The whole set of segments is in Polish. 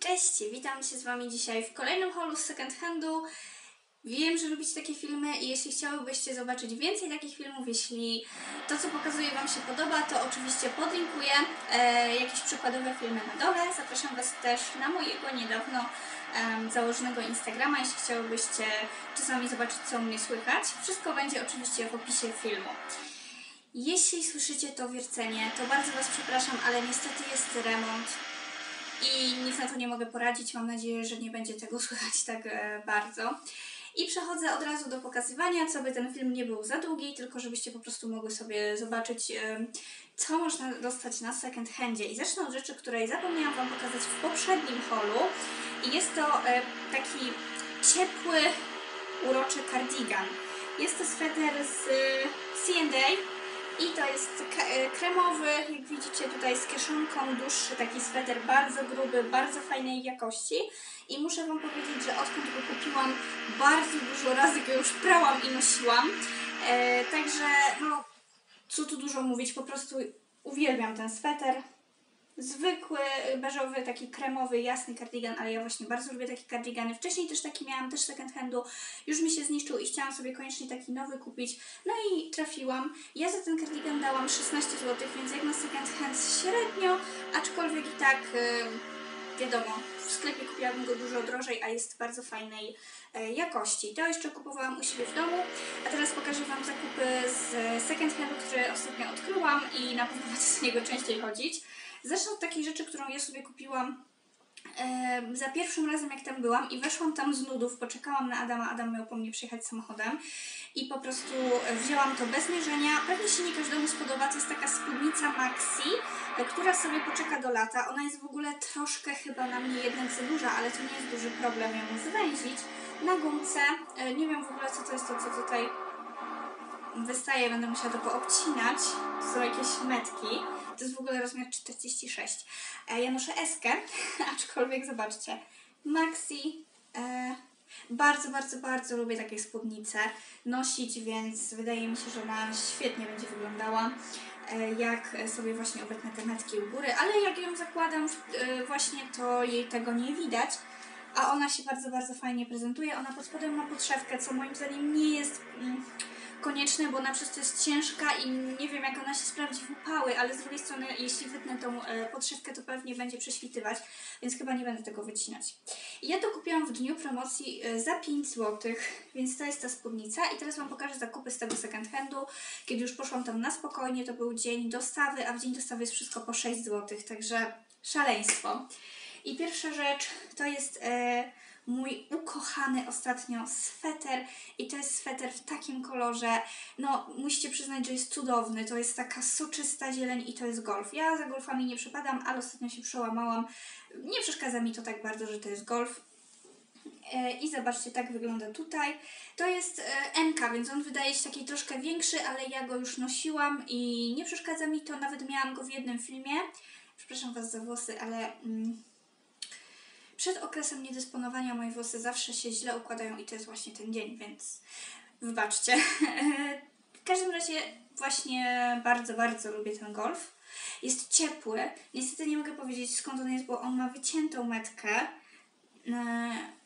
Cześć, witam się z Wami dzisiaj w kolejnym holu z second handu. Wiem, że lubicie takie filmy i jeśli chciałybyście zobaczyć więcej takich filmów, jeśli to, co pokazuję Wam się podoba, to oczywiście podlinkuję e, jakieś przykładowe filmy na dole. Zapraszam Was też na mojego niedawno em, założonego Instagrama, jeśli chciałybyście czasami zobaczyć, co u mnie słychać. Wszystko będzie oczywiście w opisie filmu. Jeśli słyszycie to wiercenie, to bardzo Was przepraszam, ale niestety jest remont i nic na to nie mogę poradzić. Mam nadzieję, że nie będzie tego słychać tak e, bardzo. I przechodzę od razu do pokazywania, co by ten film nie był za długi, tylko żebyście po prostu mogły sobie zobaczyć, e, co można dostać na second handzie. I zacznę od rzeczy, której zapomniałam Wam pokazać w poprzednim holu. I jest to e, taki ciepły, uroczy cardigan. Jest to sweter z C&A i to jest e, kremowy, jak widzicie tutaj z kieszonką, dłuższy taki sweter, bardzo gruby, bardzo fajnej jakości. I muszę Wam powiedzieć, że odkąd go kupiłam, bardzo dużo razy go już prałam i nosiłam. E, także, no, co tu dużo mówić, po prostu uwielbiam ten sweter. Zwykły, beżowy, taki kremowy, jasny kardigan, ale ja właśnie bardzo lubię takie kardigany. Wcześniej też taki miałam, też second handu. Już mi się zniszczył i chciałam sobie koniecznie taki nowy kupić. No i trafiłam. Ja za ten kardigan dałam 16 zł, więc jak na second hand średnio, aczkolwiek i tak y, wiadomo, w sklepie kupiłabym go dużo drożej, a jest bardzo fajnej e, jakości. To jeszcze kupowałam u siebie w domu, a teraz pokażę Wam zakupy z second handu, które ostatnio odkryłam i na pewno będę z niego częściej chodzić. Zacznę od takiej rzeczy, którą ja sobie kupiłam e, za pierwszym razem, jak tam byłam i weszłam tam z nudów, poczekałam na Adama, Adam miał po mnie przyjechać samochodem i po prostu wzięłam to bez mierzenia. Pewnie się nie każdemu spodoba, to jest taka spódnica Maxi, e, która sobie poczeka do lata. Ona jest w ogóle troszkę chyba na mnie jednak za duża, ale to nie jest duży problem ją zwęzić. Na gumce, e, nie wiem w ogóle co to jest to, co tutaj wystaje, będę musiała to poobcinać. To są jakieś metki. To jest w ogóle rozmiar 46. E, ja noszę eskę, aczkolwiek zobaczcie. Maxi. E, bardzo, bardzo, bardzo lubię takie spódnice nosić, więc wydaje mi się, że ona świetnie będzie wyglądała. E, jak sobie właśnie obetnę te metki u góry, ale jak ją zakładam e, właśnie, to jej tego nie widać. A ona się bardzo, bardzo fajnie prezentuje. Ona pod spodem ma podszewkę, co moim zdaniem nie jest mm, konieczne, bo ona przez to jest ciężka i nie wiem, jak ona się sprawdzi w upały, ale z drugiej strony, jeśli wytnę tą e, podszewkę, to pewnie będzie prześwitywać, więc chyba nie będę tego wycinać. I ja to kupiłam w dniu promocji e, za 5 zł, więc to jest ta spódnica. I teraz Wam pokażę zakupy z tego second handu. Kiedy już poszłam tam na spokojnie, to był dzień dostawy, a w dzień dostawy jest wszystko po 6 zł, także szaleństwo. I pierwsza rzecz to jest e, mój ukochany ostatnio sweter i to jest sweter w takim kolorze, no musicie przyznać, że jest cudowny, to jest taka soczysta zieleń i to jest golf. Ja za golfami nie przypadam, ale ostatnio się przełamałam. Nie przeszkadza mi to tak bardzo, że to jest golf. E, I zobaczcie, tak wygląda tutaj. To jest e, MK, więc on wydaje się taki troszkę większy, ale ja go już nosiłam i nie przeszkadza mi to. Nawet miałam go w jednym filmie. Przepraszam Was za włosy, ale mm, przed okresem niedysponowania moje włosy zawsze się źle układają i to jest właśnie ten dzień, więc wybaczcie. W każdym razie właśnie bardzo, bardzo lubię ten golf. Jest ciepły. Niestety nie mogę powiedzieć skąd on jest, bo on ma wyciętą metkę.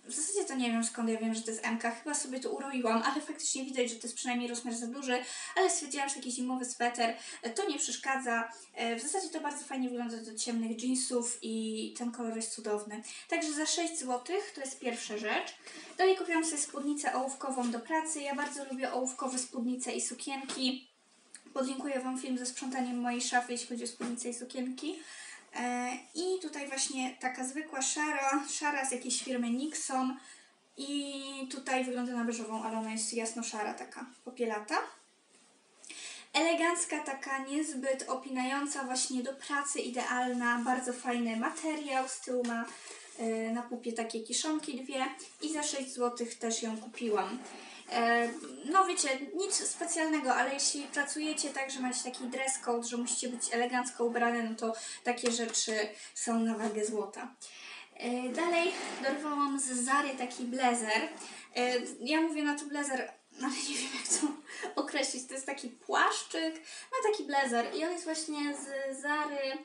W zasadzie to nie wiem skąd ja wiem, że to jest MK. Chyba sobie to uroiłam, ale faktycznie widać, że to jest przynajmniej rozmiar za duży. Ale stwierdziłam, że taki zimowy sweter e, to nie przeszkadza. E, W zasadzie to bardzo fajnie wygląda do ciemnych jeansów i ten kolor jest cudowny. Także za 6 zł to jest pierwsza rzecz. Dalej kupiłam sobie spódnicę ołówkową do pracy. Ja bardzo lubię ołówkowe spódnice i sukienki. Podlinkuję Wam film ze sprzątaniem mojej szafy, jeśli chodzi o spódnice i sukienki. E, I tutaj właśnie taka zwykła szara, szara z jakiejś firmy Nixon. I tutaj wygląda na beżową, ale ona jest jasno szara, taka popielata. Elegancka, taka niezbyt opinająca właśnie do pracy, idealna, bardzo fajny materiał. Z tyłu ma e, na pupie takie kiszonki dwie i za 6 zł też ją kupiłam. E, No wiecie, nic specjalnego, ale jeśli pracujecie tak, że macie taki dress code, że musicie być elegancko ubrane, no to takie rzeczy są na wagę złota. E, Dalej dorwałam z Zary taki blazer. E, Ja mówię na to blazer, ale nie wiem jak to określić. To jest taki płaszczyk, no taki blazer i on jest właśnie z Zary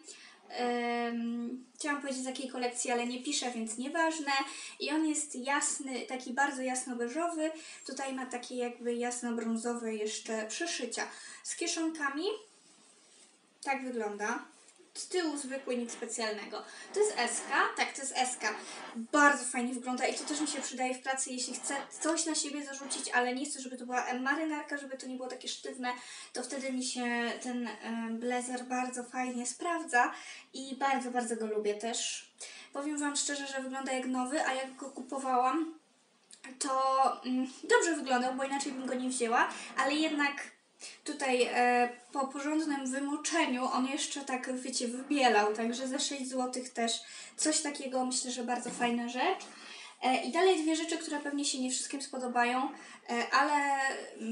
Chciałam powiedzieć z jakiej kolekcji, ale nie piszę, więc nieważne. I on jest jasny, taki bardzo jasno-beżowy. Tutaj ma takie jakby jasno-brązowe jeszcze przeszycia z kieszonkami. Tak wygląda. Z tyłu zwykły, nic specjalnego. To jest SK, tak, to jest SK. Bardzo fajnie wygląda i to też mi się przydaje w pracy, jeśli chcę coś na siebie zarzucić, ale nie chcę, żeby to była marynarka, żeby to nie było takie sztywne, to wtedy mi się ten blazer bardzo fajnie sprawdza i bardzo, bardzo go lubię też. Powiem Wam szczerze, że wygląda jak nowy, a jak go kupowałam, to mm, dobrze wyglądał, bo inaczej bym go nie wzięła, ale jednak tutaj e, po porządnym wymoczeniu on jeszcze tak, wiecie, wybielał, także za 6 zł też coś takiego myślę, że bardzo fajna rzecz. E, I dalej dwie rzeczy, które pewnie się nie wszystkim spodobają, e, ale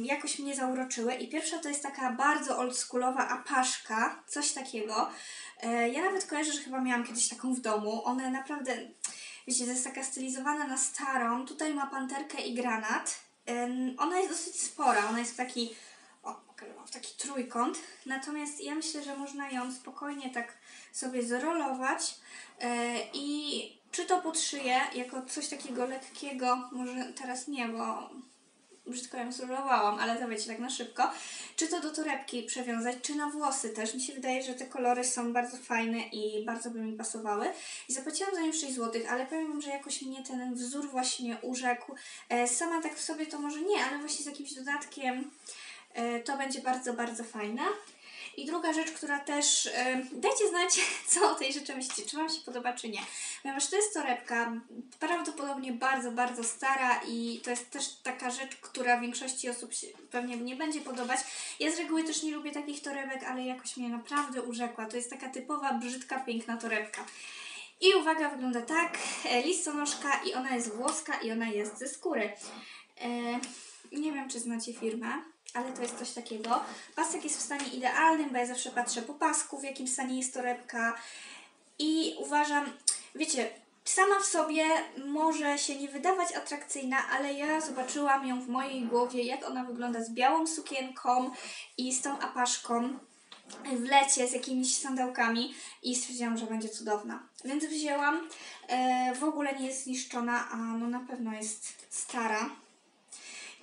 jakoś mnie zauroczyły. I pierwsza to jest taka bardzo oldschoolowa apaszka, coś takiego. E, ja nawet kojarzę, że chyba miałam kiedyś taką w domu. One naprawdę, wiecie, to jest taka stylizowana na starą. Tutaj ma panterkę i granat. Em, Ona jest dosyć spora, ona jest w taki, o, pokażę wam, w taki trójkąt. Natomiast ja myślę, że można ją spokojnie tak sobie zrolować e, i czy to pod szyję, jako coś takiego lekkiego, może teraz nie, bo brzydko ją zrolowałam, ale to wiecie, tak na szybko. Czy to do torebki przewiązać, czy na włosy też. Mi się wydaje, że te kolory są bardzo fajne i bardzo by mi pasowały. I zapłaciłam za nie 6 zł, ale powiem wam, że jakoś mnie ten wzór właśnie urzekł. E, sama tak w sobie to może nie, ale właśnie z jakimś dodatkiem to będzie bardzo, bardzo fajne. I druga rzecz, która też, e, dajcie znać, co o tej rzeczy myślicie, czy Wam się podoba, czy nie. Ponieważ to jest torebka, prawdopodobnie bardzo, bardzo stara i to jest też taka rzecz, która większości osób się pewnie nie będzie podobać. Ja z reguły też nie lubię takich torebek, ale jakoś mnie naprawdę urzekła. To jest taka typowa, brzydka, piękna torebka. I uwaga, wygląda tak, e, listonoszka i ona jest włoska i ona jest ze skóry. E, nie wiem, czy znacie firmę, ale to jest coś takiego. Pasek jest w stanie idealnym, bo ja zawsze patrzę po pasku, w jakim stanie jest torebka i uważam, wiecie, sama w sobie może się nie wydawać atrakcyjna, ale ja zobaczyłam ją w mojej głowie, jak ona wygląda z białą sukienką i z tą apaszką w lecie z jakimiś sandałkami i stwierdziłam, że będzie cudowna. Więc wzięłam. E, w ogóle nie jest zniszczona, a no na pewno jest stara.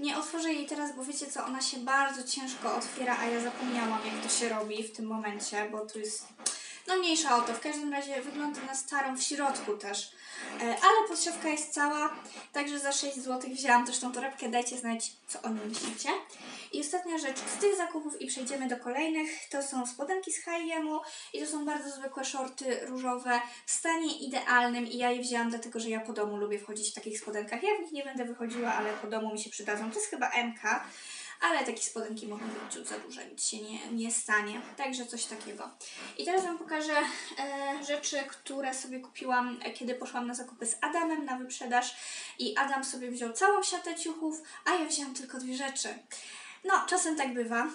Nie otworzę jej teraz, bo wiecie co, ona się bardzo ciężko otwiera, a ja zapomniałam jak to się robi w tym momencie, bo tu jest... No mniejsza o to, w każdym razie wygląda na starą w środku też. E, ale podszewka jest cała, także za 6 zł wzięłam też tą torebkę, dajcie znać co o niej myślicie. I ostatnia rzecz z tych zakupów i przejdziemy do kolejnych, to są spodenki z H&M i to są bardzo zwykłe shorty różowe w stanie idealnym i ja je wzięłam dlatego, że ja po domu lubię wchodzić w takich spodenkach. Ja w nich nie będę wychodziła, ale po domu mi się przydadzą. To jest chyba MK, ale takie spodenki mogą być ciut za duże, nic się nie, nie stanie. Także coś takiego. I teraz Wam pokażę e, rzeczy, które sobie kupiłam, kiedy poszłam na zakupy z Adamem na wyprzedaż i Adam sobie wziął całą siatę ciuchów, a ja wzięłam tylko dwie rzeczy. No, czasem tak bywa.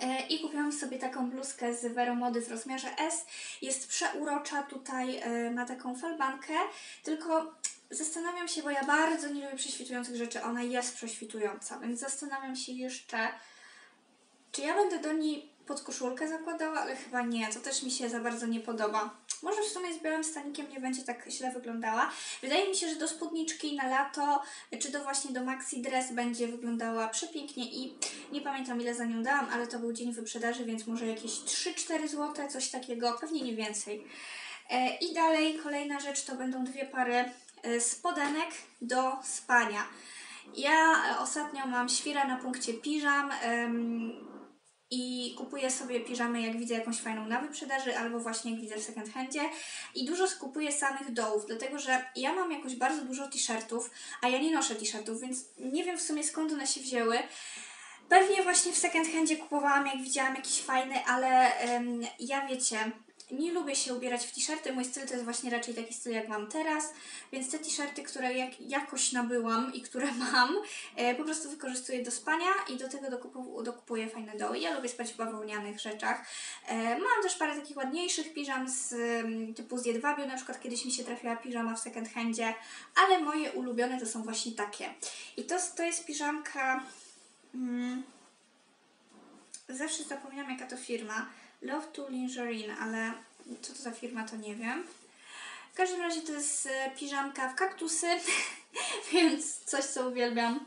E, I kupiłam sobie taką bluzkę z Vero Mody w rozmiarze S. Jest przeurocza, tutaj e, ma taką falbankę, tylko zastanawiam się, bo ja bardzo nie lubię prześwitujących rzeczy, ona jest prześwitująca, więc zastanawiam się jeszcze, czy ja będę do niej podkoszulkę zakładała, ale chyba nie, to też mi się za bardzo nie podoba. Może w sumie z białym stanikiem nie będzie tak źle wyglądała. Wydaje mi się, że do spódniczki na lato, czy do właśnie do maxi dress będzie wyglądała przepięknie i nie pamiętam ile za nią dałam, ale to był dzień wyprzedaży, więc może jakieś 3-4 zł, coś takiego, pewnie nie więcej. E, I dalej kolejna rzecz to będą dwie pary e, spodenek do spania. Ja e, ostatnio mam świra na punkcie piżam i kupuję sobie piżamy, jak widzę jakąś fajną na wyprzedaży, albo właśnie jak widzę w second handzie. I dużo skupuję samych dołów, dlatego że ja mam jakoś bardzo dużo t-shirtów, a ja nie noszę t-shirtów, więc nie wiem w sumie skąd one się wzięły. Pewnie właśnie w second handzie kupowałam, jak widziałam jakiś fajny, ale ja wiecie, nie lubię się ubierać w t-shirty. Mój styl to jest właśnie raczej taki styl, jak mam teraz, więc te t-shirty, które jak, jakoś nabyłam i które mam, e, po prostu wykorzystuję do spania i do tego dokupu, dokupuję fajne doły. Ja lubię spać w bawełnianych rzeczach. E, mam też parę takich ładniejszych piżam z em, typu z jedwabiu, na przykład kiedyś mi się trafiła piżama w second handzie, ale moje ulubione to są właśnie takie. I to, to jest piżamka... Mm, zawsze zapominam jaka to firma. Love to Lingerine, ale co to za firma, to nie wiem. W każdym razie to jest e, piżamka w kaktusy, więc coś, co uwielbiam.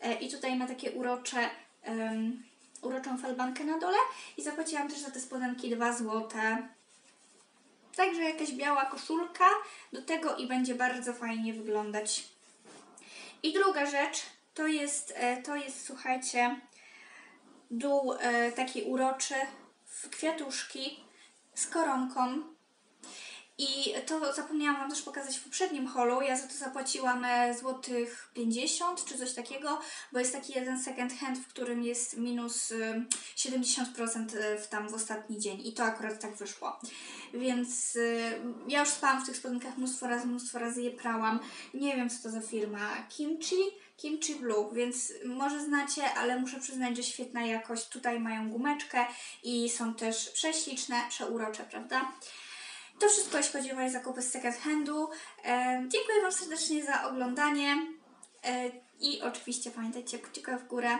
E, I tutaj ma takie urocze, em, uroczą falbankę na dole. I zapłaciłam też za te spodenki 2 złote. Także jakaś biała koszulka do tego i będzie bardzo fajnie wyglądać. I druga rzecz to jest, e, to jest słuchajcie, dół taki uroczy kwiatuszki z koronką. I to zapomniałam Wam też pokazać w poprzednim holu. Ja za to zapłaciłam e, złotych 50 czy coś takiego, bo jest taki jeden second hand, w którym jest minus e, 70% w tam w ostatni dzień. I to akurat tak wyszło. Więc e, ja już spałam w tych spodenkach mnóstwo razy, mnóstwo razy je prałam. Nie wiem, co to za firma. Kimchi? Kimchi Blue, więc może znacie, ale muszę przyznać, że świetna jakość. Tutaj mają gumeczkę i są też prześliczne, przeurocze, prawda? To wszystko, jeśli chodzi o moje zakupy z second handu. Dziękuję Wam serdecznie za oglądanie e, i oczywiście pamiętajcie, kciuka w górę